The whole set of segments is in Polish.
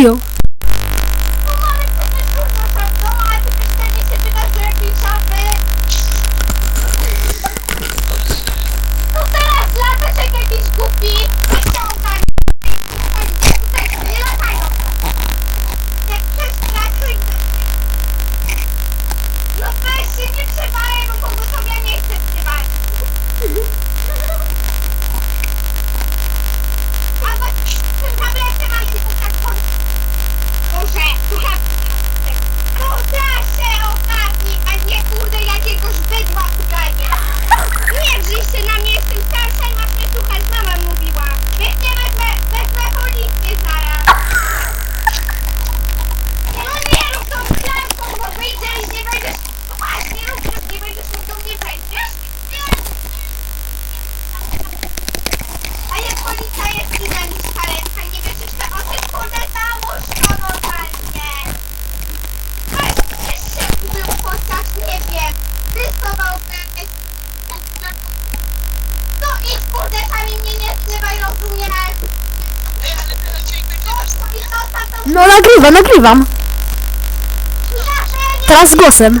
you. rysowałbyś. No idź kurde, sami mnie nie zrywaj, rozumiesz? Ej, ale ty dzisiaj nagrywasz. No nagrywa, nagrywam. Teraz głosem.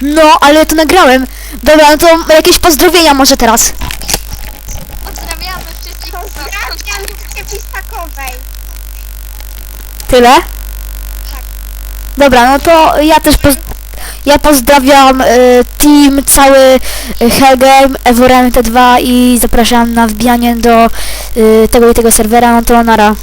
No, ale ja to nagrałem. Dobra, no to jakieś pozdrowienia może teraz. Pozdrawiamy wszystkich. Pozdrawiam Jurkę Pistakowej. Tyle? Tak. Dobra, no to ja też poz... Ja pozdrawiam y, team, cały y, Helgem, Evorem T2 i zapraszam na wbijanie do y, tego i tego serwera, no to nara.